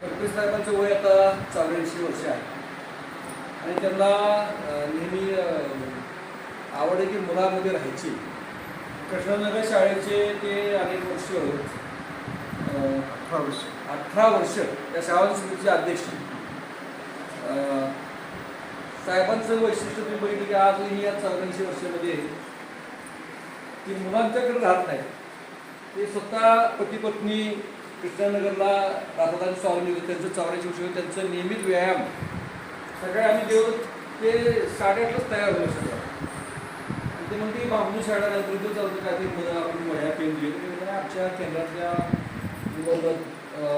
फडणवीस साहेबांचं वय आता चौऱ्याऐंशी वर्ष आहे. आणि त्यांना नेहमी आवड आहे की मुलामध्ये राहायची. कृष्णनगर शाळेचे ते अनेक वर्ष अठरा वर्ष. अठरा वर्ष त्या शाळा समितीचे अध्यक्ष. साहेबांचं वैशिष्ट्य तुम्ही बघितलं की आजही या चौऱ्याऐंशी वर्षामध्ये ती मुलांच्याकडे राहत नाही. ते स्वतः पती पत्नी कृष्णानगरला राहतात स्वामी होते त्यांचं चौऱ्याची वर्ष त्यांचं नियमित व्यायाम. सगळे आम्ही देऊ ते साडेआठलाच तयार होऊ शकतात ते म्हणते बाबू शाळा नंतर तिथं चालतं काहीतरी ते आपण वह्या पेन दिली ते म्हणाले, आमच्या केंद्रातल्या मुलांना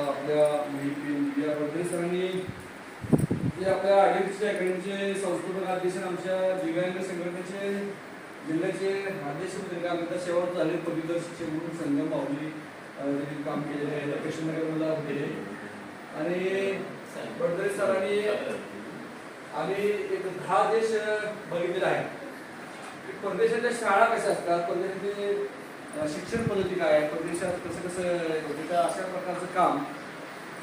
आपल्या वही पेन वगैरे सरांनी जे आपल्या आयडीएफसी अकॅडमीचे संस्थापक अध्यक्ष आमच्या दिव्यांग संघटनेचे जिल्ह्याचे अध्यक्ष होते का आमच्या शेवट झाले पदवीधर शिक्षक म्हणून संगम माऊली अं, त्यांनी काम केलेलं आहे. कृष्णनगरला होते. आणि बडदरे सरांनी आम्ही एक दहा देश बघितलेला आहे परदेशातल्या शाळा कशा असतात? परदेशातले शिक्षण पद्धती काय आहे? परदेशात कसं कसं होते? अशा प्रकारचं काम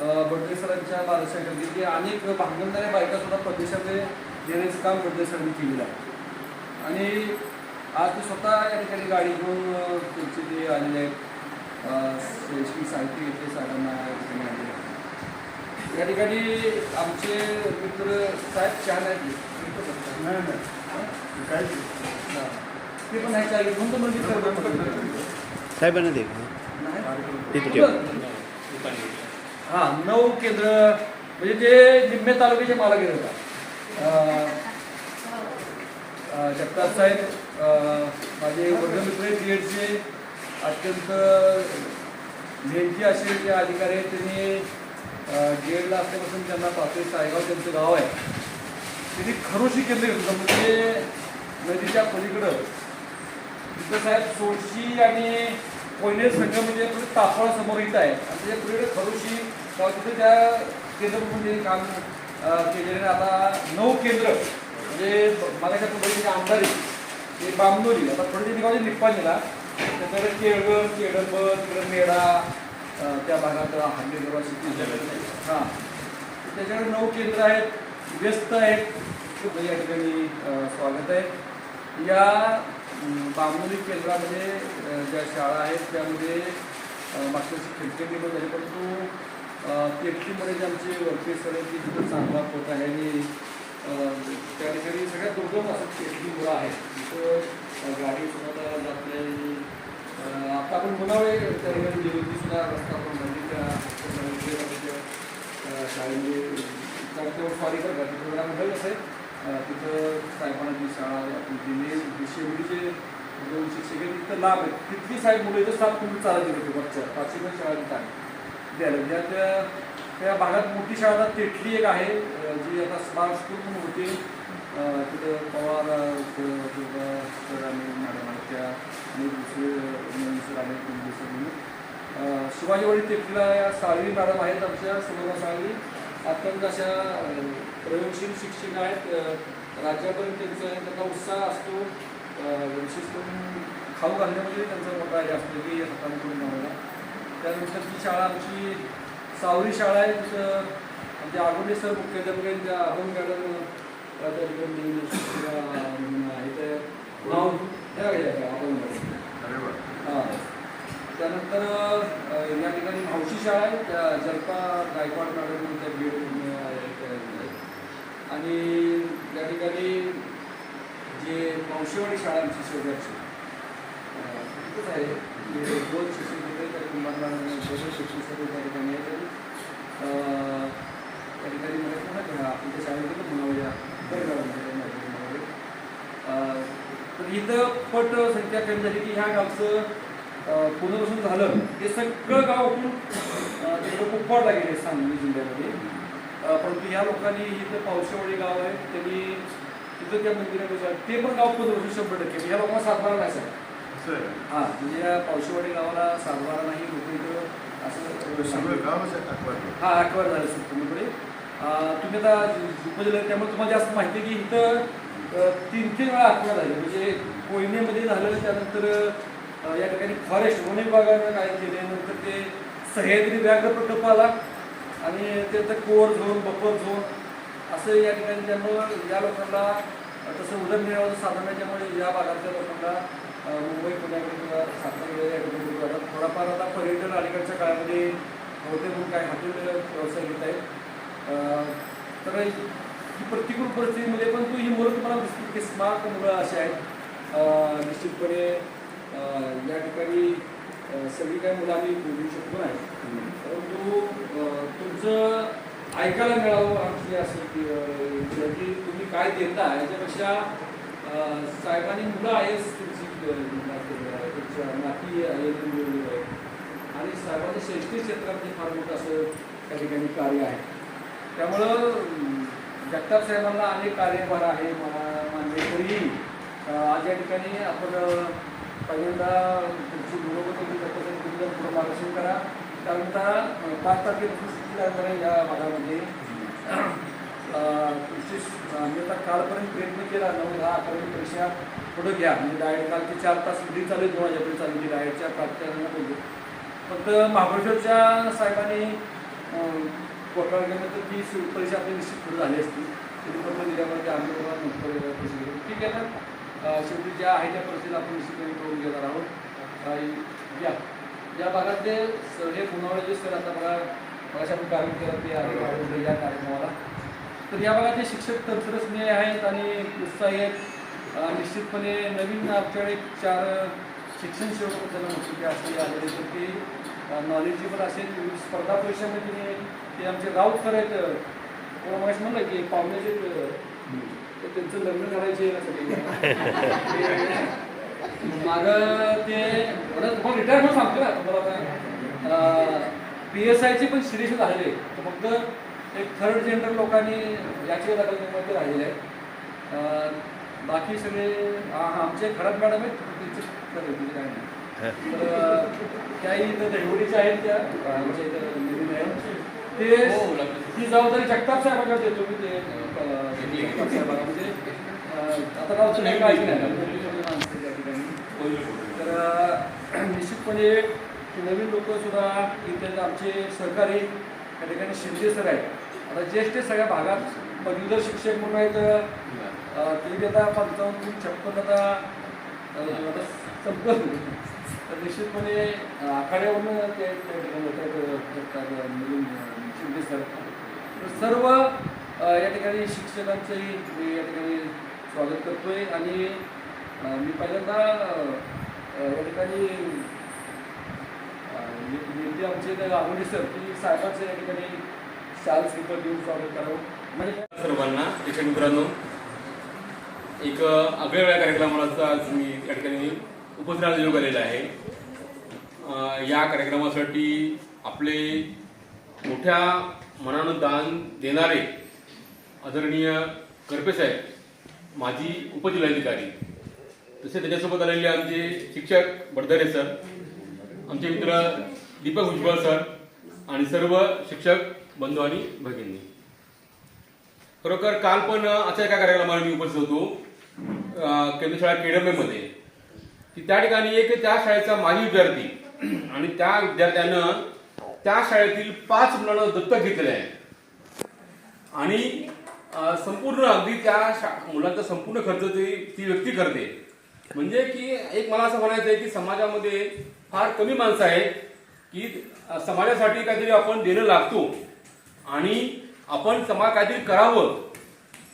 अं, सरांच्या मार्गदर्शनाखाली की अनेक भांगणणाऱ्या बायका सुद्धा परदेशामध्ये देण्याचं काम बडदे सरांनी केलेलं आहे. आणि आज ते स्वतः या ठिकाणी गाडी घेऊन त्यांचे ते आलेले आहेत. शैक्षणिक साहित्य घेतले साहेबांना या ठिकाणी आमचे मित्र साहेब छान आहेत. इथंच असतात. नाही. नाही काय. ते पण आहे चालेल. म्हणतो म्हणजे साहेबांना दे. तिथे ठेव. हा नऊ केंद्र. म्हणजे ते निम्मे तालुक्याचे मला गेले होता जगताप साहेब माझे वर्गमित्र आहेत बीएडचे अत्यंत नेमकी असे जे अधिकारी आहेत त्यांनी गेडला असल्यापासून त्यांना पाहतोय. सायगाव त्यांचं गाव आहे. त्यांनी खरोशी केंद्र घेतलं म्हणजे नदीच्या पलीकडं तिथं साहेब सोळशी आणि कोयने संघ म्हणजे पुढे ताफळ समोर इथं आहे. आणि त्याच्या पुढे खरोशी गाव तिथे त्या केंद्र म्हणजे काम केलेले आता नऊ केंद्र म्हणजे मला काय आमदारी ते बामनोली आता थोडे ते निघाले निप्पाणीला. त्याच्याकडे केळगड केळंब तिकडे मेढा अं, त्या भागात हल्लेगाव हां. त्याच्याकडे नऊ केंद्र आहेत. व्यस्त आहेत. खूप या ठिकाणी स्वागत आहे. या बांबोली केंद्रामध्ये ज्या शाळा आहेत त्यामध्ये मागच्या वर्षी खिडकी निवड परंतु पेटकीमध्ये जे आमचे वर्के सर आहेत ती तिथं चांगला होत आहे. आणि त्या ठिकाणी सगळ्यात दुर्गम असं पेटकी मुलं आहेत. तिथं गाडी सुद्धा जात नाही आता आपण मुलावे त्या सुद्धा रस्ता पण झाली त्या शाळेमध्ये त्यावर स्वारी करतात तिथं जरा म्हणलं कसं आहे तिथं साहेबांना जी शाळा आपण दिली शेवटीचे दोन शिक्षक आहेत तिथं लाभ आहे तिथली साहेब मुलं इथं सात मुलं चालत गेले होते वरच्या. पाचशे पण शाळा तिथं आहे द्यायला. म्हणजे ज्या त्या त्या भागात मोठी शाळा आता तेटली एक आहे जी आता स्मार्ट स्कूल म्हणून होती. तिथे पवार अं, सर आणि मॅडम आहेत त्या आणि दुसरे सर आहेत कुंभे सर म्हणून अं, शिवाजीवाडी तेटलीला या साळवी मॅडम आहेत आमच्या सुभा साळवी. अत्यंत अशा प्रयोगशील शिक्षिका आहेत. राज्यापर्यंत त्यांचा त्यांचा उत्साह असतो. विशेष करून खाऊ घालण्यामध्ये त्यांचा मोठा हे असतो की हाताने करून बनवला त्यानंतर ती शाळा आमची सावरी शाळा आहे. तिथं म्हणजे आगोंडे सर मुख्याध्यापक आहेत. त्या आगोंड मॅडम त्या ठिकाणी नेहमी शिक्षिका म्हणून आहे ते नाव त्या हां. त्यानंतर या ठिकाणी मावशी शाळा आहे. त्या जलपा गायकवाड मॅडम त्या त्या आहेत. आणि या ठिकाणी जे मावशीवाडी शाळा आमची शेवटची तिथंच आहे. दोन त्या कुंभार मॅडम दोन शिक्षक सगळे त्या ठिकाणी आहेत आणि, अ, त्या ठिकाणी मला पुन्हा घ्या आपल्या शाळेमध्ये म्हणावं या बरं मॅडम हे माहिती म्हणावे. अ, तर पट संख्या कमी झाली की ह्या गावचं पुनर्वसन झालं. हे सगळं गाव तिकडं कुप्पाडला गेले सांगली जिल्ह्यामध्ये. परंतु ह्या लोकांनी इथं पावशेवाडी गाव आहे त्यांनी तिथं त्या मंदिराकडे जा- ते पण गाव पुनर्वसन शंभर टक्के. ह्या लोकांना सातबारा नाही सर. हां म्हणजे या पावशेवाडी गावाला सातबारा नाही लोक इथं असं हा अकबर झालं सर तुम्हीकडे तुम्ही आता उपजिल्हा त्यामुळे तुम्हाला जास्त माहिती की इथं तीन तीन वेळा अकबर झाली म्हणजे कोयनेमध्ये झालं त्यानंतर या ठिकाणी फॉरेस्ट वन विभागानं काय केले नंतर ते सह्याद्री व्याघ्र प्रकल्प आला आणि त्यानंतर कोर झोन बफर झोन असं या ठिकाणी त्यामुळं या लोकांना तसं उदरनिर्वाह साधन त्यामुळे या भागातल्या लोकांना मुंबई पुण्याकडे किंवा सातारा या ठिकाणी जातात थोडाफार आता पर्यटन अलीकडच्या काळामध्ये होते म्हणून काही हॉटेल व्यवसाय घेत आहेत. तर प्रतिकूल परिस्थितीमध्ये पण तू ही मुलं तुम्हाला दिसतील की स्मार्ट मुलं अशी आहेत. निश्चितपणे या ठिकाणी सगळी काही मुलं आम्ही बोलू शकतो नाही. परंतु तुमचं ऐकायला मिळावं आमची असं की तुम्ही काय देता याच्यापेक्षा साहेबांनी मुलं आहेस तुमची तुमच्या नाती आहे एस आहे आणि साहेबांचं शैक्षणिक क्षेत्रामध्ये म्हणजे फार मोठं असं त्या ठिकाणी कार्य आहे. त्यामुळं जगताप साहेबांना अनेक कार्यभार आहे मा- मान्य तरी आज या ठिकाणी आपण पहिल्यांदा तुमची मुलं तुम्ही जगताप तुमचं तुम्ही पुढं मार्गदर्शन करा. त्यानंतर पाच तारखेपासून सुट्टी लागणार आहे या भागामध्ये. विशेष आम्ही आता कालपर्यंत प्रयत्न केला नऊ दहा अकरावी परीक्षा पुढं घ्या. म्हणजे डायट कालचे चार तास फ्री चालू आहेत दोन वाजेपर्यंत चालू होती डायटच्या प्राचार्यांना फक्त महाबळेश्वरच्या साहेबांनी कोटाळल्यानंतर ती सु- परीक्षा आपली निश्चित पुढे झाली असती तरी पत्र दिल्यामुळे ते आम्ही तुम्हाला नंतर पैसे ठीक आहे ना? शेवटी ज्या आहे त्या परिस्थितीत आपण निश्चितपणे करून घेणार आहोत. या या भागातले सर हे पुनावळे सर आता बघा मगाशी आपण कार्यक्रम केला ते आहे या कार्यक्रमाला. तर या भागातले शिक्षक तंत्रज्ञ आहेत आणि उत्साही आहेत निश्चितपणे नवीन आमच्याकडे चार शिक्षण सेवक त्यांना म्हटलं की आलेले तर ते नॉलेजेबल असेल विविध स्पर्धा परीक्षामध्ये ते आमचे राऊत सर आहेत. कोणा मगाशी म्हणलं की पाहुण्याचे त्यांचं लग्न करायचे माग ते मला तुम्हाला रिटायर म्हणून सांगतो ना तुम्हाला पी एस आयचे पण सिरियस झालेले तर फक्त एक थर्ड जेंडर लोकांनी याचिका दाखल ते राहिलेले आहेत बाकी सगळे आमचे खराब मॅडम आहेत त्यांचे तिथे काय नाही. तर त्याही इथं दहिवडीच्या आहेत त्या आमच्या इथं आहे. ते ती जबाबदारी जगताप साहेबांकडे देतो मी ते अं, जगताप साहेबांना. म्हणजे आता नाही काळजी नाही त्या ठिकाणी तर निश्चितपणे नवीन लोक सुद्धा इथे आमचे सहकारी त्या ठिकाणी शिंदे सर आहेत. आता ज्येष्ठ सगळ्या भागात पदवीधर शिक्षक म्हणून आहेत. ते आता पंचावन्न छप्पन आता संपत तर निश्चितपणे आखाड्यावरून ते त्या ठिकाणी सर सर्व या ठिकाणी शिक्षकांचंही मी या ठिकाणी स्वागत करतोय आणि मी पहिल्यांदा या ठिकाणी नेते आमचे आवडी सर की साहेबांचं या ठिकाणी शाल स्लीपर देऊन स्वागत करावं. म्हणजे सर्वांना शिक्षण मित्रांनो एक आगळ्या कार्यक्रमाचा आज मी या ठिकाणी उपस्थित योग आलेला आहे. या कार्यक्रमासाठी आपले मोठ्या मनानं दान देणारे आदरणीय करपे साहेब माजी उपजिल्हाधिकारी तसे त्याच्यासोबत आलेले आमचे शिक्षक बडदरे सर आमचे मित्र दीपक भुजबळ सर आणि सर्व शिक्षक बंधू आणि भगिनी. खरोखर काल पण अशा एका कार्यक्रमाला मी उपस्थित होतो. केंद्र शाळा केडमेमध्ये की त्या ठिकाणी एक त्या शाळेचा माजी विद्यार्थी. आणि त्या विद्यार्थ्यानं त्या शाळेतील पाच मुलांना दत्तक घेतले आहे. आणि संपूर्ण अगदी त्या मुलांचा संपूर्ण खर्च ती ती व्यक्ती करते. म्हणजे की एक मला असं म्हणायचं आहे की समाजामध्ये फार कमी माणसं आहेत की समाजासाठी काहीतरी आपण देणं लागतो. आणि आपण समाज काहीतरी करावं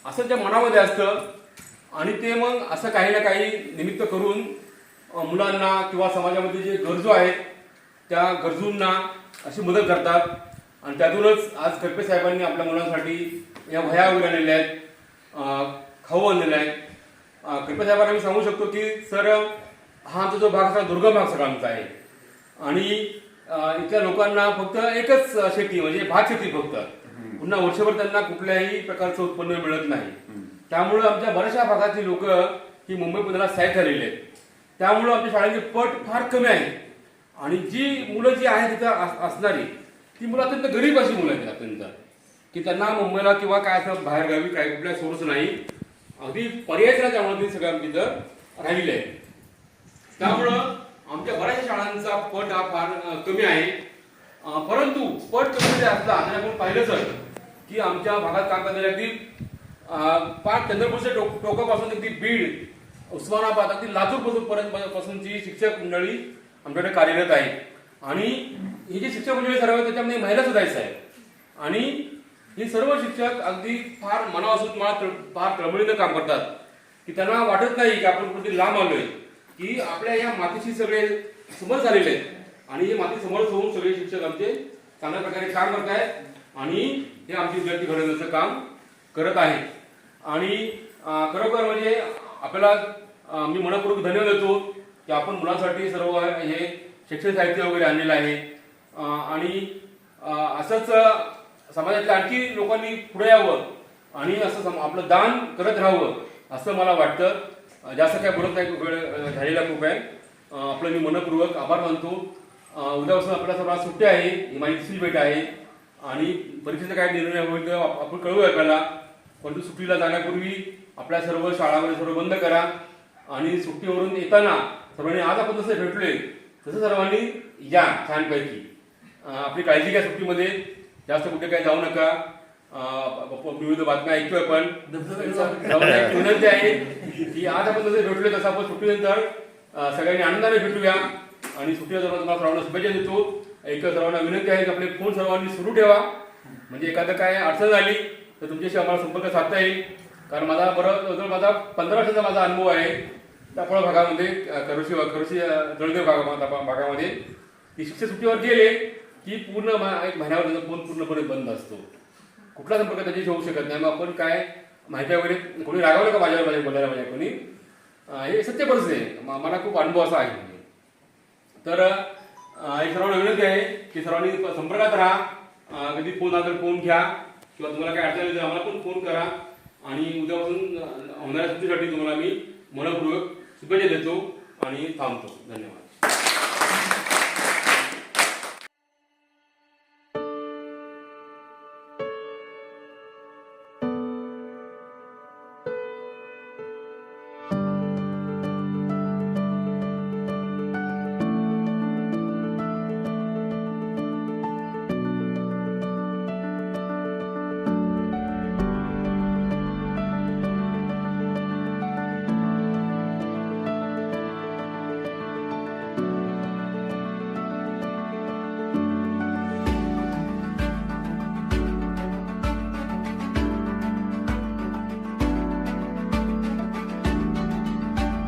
असं त्या मनामध्ये असतं. आणि ते मग असं काही ना काही निमित्त करून मुलांना किंवा समाजामध्ये जे गरजू आहेत त्या गरजूंना अशी मदत करतात. आणि त्यातूनच आज खडपे साहेबांनी आपल्या मुलांसाठी या वह्या वगैरे आणलेल्या आहेत खाऊ आणलेला आहे अं, खडपे साहेबांना मी सांगू शकतो की सर हा आमचा जो भाग सगळा दुर्गम भाग सगळा आमचा आहे. आणि इथल्या लोकांना फक्त एकच शेती म्हणजे भात शेती फक्त. पुन्हा वर्षभर त्यांना कुठल्याही प्रकारचं उत्पन्न मिळत नाही. त्यामुळं आमच्या बऱ्याचशा भागातली लोक ही मुंबई पुण्याला स्थायिक झालेली आहेत. त्यामुळं आमच्या शाळेचे पट फार कमी आहे. आणि जी मुलं जी आहेत तिथं असणारी ती मुलं अत्यंत गरीब अशी मुलं आहेत अत्यंत. की त्यांना मुंबईला किंवा काय असं बाहेर गावी काय कुठल्या सोर्स नाही. अगदी पर्यायच त्यामुळे ती सगळं तिथं राहिले आहे. त्यामुळं आमच्या बऱ्याचशा शाळांचा पट हा फार कमी आहे. परंतु पट कमी असला आणि आपण पाहिलं सर की आमच्या भागात काम करणारे अगदी पाच चंद्रपूरच्या टोक टोकापासून अगदी बीड उस्मानाबाद अगदी लातूरपासून पर्यंत पासूनची शिक्षक मंडळी आमच्याकडे कार्यरत आहे आणि ही जी शिक्षक मंडळी सर्व त्याच्यामध्ये महिला सुद्धा आहेत आणि हे सर्व शिक्षक अगदी फार मनापासून मला तळ- फार तळमळीनं काम करतात. की त्यांना वाटत नाही की आपण कुठे लांब आलोय. की आपल्या या मातीशी सगळे समोर झालेले आहेत. आणि हे माती समोर होऊन सगळे शिक्षक आमचे चांगल्या प्रकारे काम करत आहेत आणि हे आमचे विद्यार्थी घडवण्याचं काम करत आहे आणि खरोखर म्हणजे आपल्याला मी मनपूर्वक धन्यवाद देतो की आपण मुलांसाठी सर्व हे शैक्षणिक साहित्य वगैरे आणलेलं आहे. आणि असंच समाजातल्या आणखी लोकांनी पुढे यावं आणि असं सम- आपलं दान करत राहावं असं मला वाटतं. जास्त काय बोलत नाही वेळ झालेला खूप आहे. आपलं मी मनपूर्वक आभार मानतो. उद्यापासून आपल्याला सर्वांना सुट्टी आहे ही माझी दुसरी भेट आहे आणि परीक्षेचा काय निर्णय होईल तर आपण कळवू आपल्याला. परंतु सुट्टीला जाण्यापूर्वी आपल्या सर्व शाळामध्ये सर्व बंद करा. आणि सुट्टीवरून येताना सर्वांनी आज आपण जसं भेटलोय तसं सर्वांनी या छानपैकी. आपली काळजी घ्या सुट्टीमध्ये. जास्त कुठे काही जाऊ नका. विविध बातम्या ऐकतोय आपण. सर्वांना एक विनंती आहे की आज आपण जसं भेटलोय तसं आपण सुट्टीनंतर सगळ्यांनी आनंदाने भेटूया. आणि सुट्टीला सर्वांना तुम्हाला सर्वांना शुभेच्छा देतो. एक सर्वांना विनंती आहे की आपले फोन सर्वांनी सुरू ठेवा. म्हणजे एखादं काय अडचण आली तर तुमच्याशी आम्हाला संपर्क साधता येईल. कारण माझा बरं जवळ माझा पंधरा वर्षाचा माझा अनुभव आहे. दापोळा भागामध्ये अं, करोशी जळदेव भागा भागामध्ये. की शिक्षक सुट्टीवर गेले की पूर्ण मा- एक महिन्यावर त्याचा फोन पूर्णपणे बंद असतो. कुठला संपर्क त्याच्याशी होऊ शकत नाही. मग आपण काय माहिती वगैरे कोणी रागावलं का माझ्यावर माझ्या बोलायला माझ्या कोणी? हे सत्य परिस्थिती आहे मला खूप अनुभव असा आहे. तर एक सर्वांना विनंती आहे की सर्वांनी संपर्कात राहा. कधी फोन आला तर फोन घ्या. किंवा तुम्हाला काय अडचण आली तर आम्हाला पण फोन करा. आणि उद्यापासून होणाऱ्या सुट्टीसाठी तुम्हाला मी मनपूर्वक शुभेच्छा देतो आणि थांबतो. धन्यवाद.